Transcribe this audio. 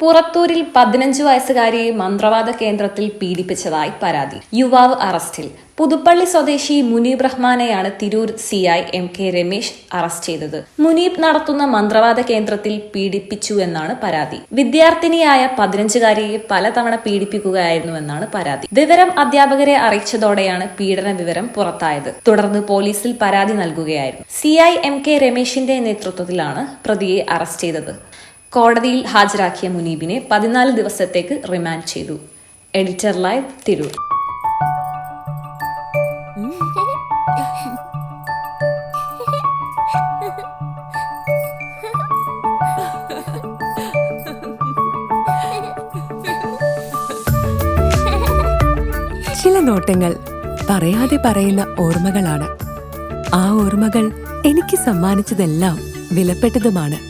പുറത്തൂരിൽ പതിനഞ്ച് വയസ്സുകാരിയെ മന്ത്രവാദ കേന്ദ്രത്തിൽ പീഡിപ്പിച്ചതായി പരാതി. യുവാവ് അറസ്റ്റിൽ. പുതുപ്പള്ളി സ്വദേശി Muneeb റഹ്മാനെയാണ് Tirur C I M K Ramesh arrest ചെയ്തത്. മുനീബ് നടത്തുന്ന മന്ത്രവാദ കേന്ദ്രത്തിൽ പീഡിപ്പിച്ചു എന്നാണ് പരാതി. വിദ്യാർത്ഥിനിയായ പതിനഞ്ചുകാരിയെ പലതവണ പീഡിപ്പിക്കുകയായിരുന്നുവെന്നാണ് പരാതി. വിവരം അധ്യാപകരെ അറിയിച്ചതോടെയാണ് പീഡന വിവരം പുറത്തായത്. തുടർന്ന് പോലീസിൽ പരാതി നൽകുകയായിരുന്നു. സി ഐ എം കെ രമേശിന്റെ നേതൃത്വത്തിലാണ് പ്രതിയെ അറസ്റ്റ് ചെയ്തത്. കോടതിയിൽ ഹാജരാക്കിയ മുനീബിനെ പതിനാല് ദിവസത്തേക്ക് റിമാൻഡ് ചെയ്തു. Editor live Tirur. ചില നോട്ടങ്ങൾ പറയാതെ പറയുന്ന ഓർമ്മകളാണ്. ആ ഓർമ്മകൾ എനിക്ക് സമ്മാനിച്ചതെല്ലാം വിലപ്പെട്ടതുമാണ്.